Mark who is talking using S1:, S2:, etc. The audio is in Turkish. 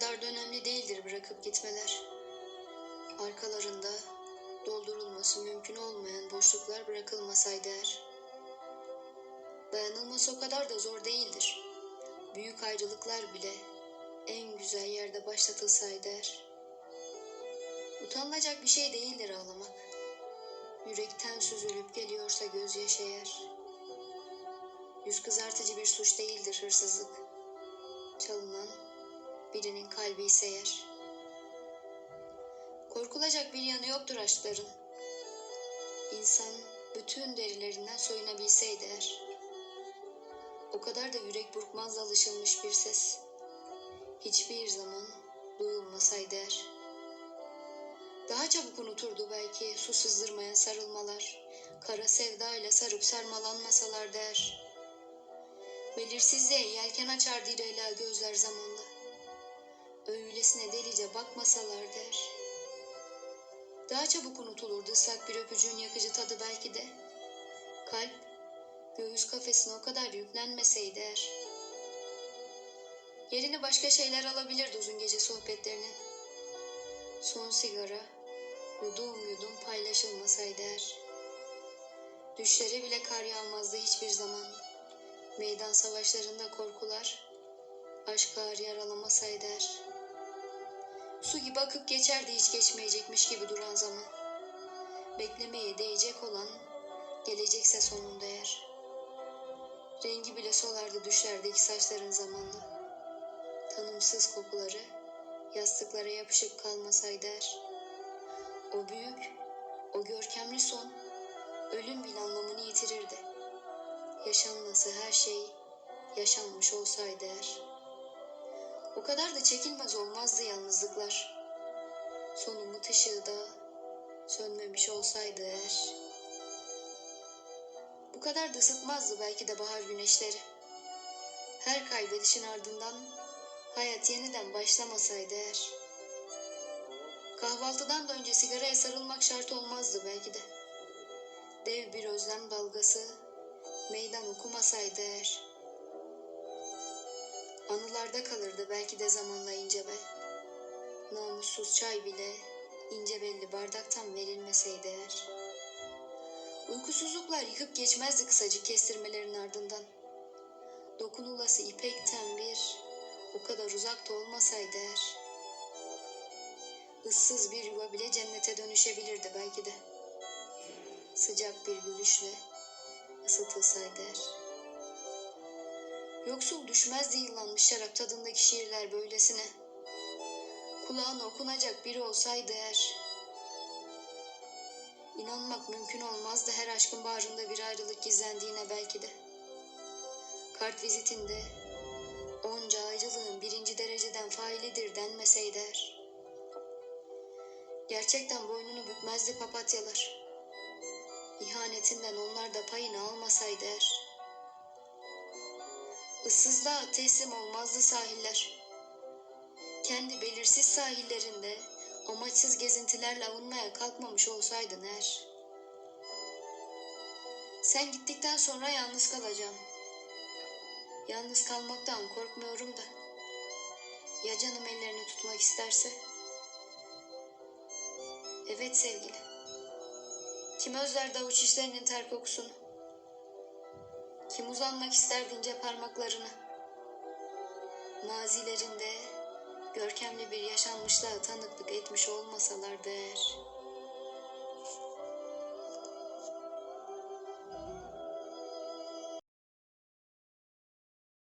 S1: kadar da önemli değildir bırakıp gitmeler. Arkalarında doldurulması mümkün olmayan boşluklar bırakılmasaydı eğer. Dayanılması o kadar da zor değildir. Büyük ayrılıklar bile en güzel yerde başlatılsaydı eğer. Utanılacak bir şey değildir ağlamak. Yürekten süzülüp geliyorsa gözyaşı eğer. Yüz kızartıcı bir suç değildir hırsızlık. Çalınan birinin kalbi ise eğer. Korkulacak bir yanı yoktur aşkların. İnsan bütün derilerinden soyunabilseydi eğer. O kadar da yürek burkmaz alışılmış bir ses. Hiçbir zaman duyulmasaydı eğer. Daha çabuk unuturdu belki su sızdırmayan sarılmalar, kara sevda ile sarıp sarmalanmasalar der. Belirsizliğe yelken açar direğler gözler zamanla. Öylesine delice bakmasalar der. Daha çabuk unutulurdu ıslak bir öpücüğün yakıcı tadı belki de. Kalp, göğüs kafesine o kadar yüklenmeseydi eğer. Yerini başka şeyler alabilirdi uzun gece sohbetlerinin. Son sigara, yudum yudum paylaşılmasaydı eğer. Düşlere bile kar yağmazdı hiçbir zaman. Meydan savaşlarında korkular, aşk ağır yaralamasaydı eğer. Su gibi akıp geçerdi hiç geçmeyecekmiş gibi duran zaman. Beklemeye değecek olan, gelecekse sonunda eğer. Rengi bile solardı düşlerdeki saçların zamanla. Tanımsız kokuları, yastıklara yapışıp kalmasaydı eğer. O büyük, o görkemli son, ölüm bile anlamını yitirirdi. Yaşanması her şey yaşanmış olsaydı eğer. O kadar da çekilmez olmazdı yalnızlıklar. Son umut ışığı da sönmemiş olsaydı eğer. Bu kadar da ısıtmazdı belki de bahar güneşleri. Her kaybedişin ardından hayat yeniden başlamasaydı eğer. Kahvaltıdan da önce sigaraya sarılmak şart olmazdı belki de. Dev bir özlem dalgası meydan okumasaydı eğer. Anılarda kalırdı belki de zamanla ince bel. Namussuz çay bile ince belli bardaktan verilmeseydi eğer. Uykusuzluklar yıkıp geçmezdi kısacık kestirmelerin ardından. Dokunulası ipekten bir, o kadar uzakta olmasaydı eğer. Issız bir yuva bile cennete dönüşebilirdi belki de. Sıcak bir gülüşle ısıtılsaydı eğer. Yoksul düşmezdi yıllanmış şarap tadındaki şiirler böylesine. Kulağına okunacak biri olsaydı eğer. İnanmak mümkün olmazdı her aşkın bağrında bir ayrılık gizlendiğine belki de. Kart vizitinde onca ayrılığın birinci dereceden failidir denmeseydi eğer. Gerçekten boynunu bükmezdi papatyalar. İhanetinden onlar da payını almasaydı eğer. Issızlığa teslim olmazdı sahiller. Kendi belirsiz sahillerinde amaçsız gezintilerle avunmaya kalkmamış olsaydın eğer. Sen gittikten sonra yalnız kalacağım. Yalnız kalmaktan korkmuyorum da. Ya canım ellerini tutmak isterse? Evet sevgili. Kim özler davuç işlerinin ter kokusunu? Kim uzanmak ister ince parmaklarına? Mazilerinde görkemli bir yaşanmışlığa tanıklık etmiş olmasalardı eğer.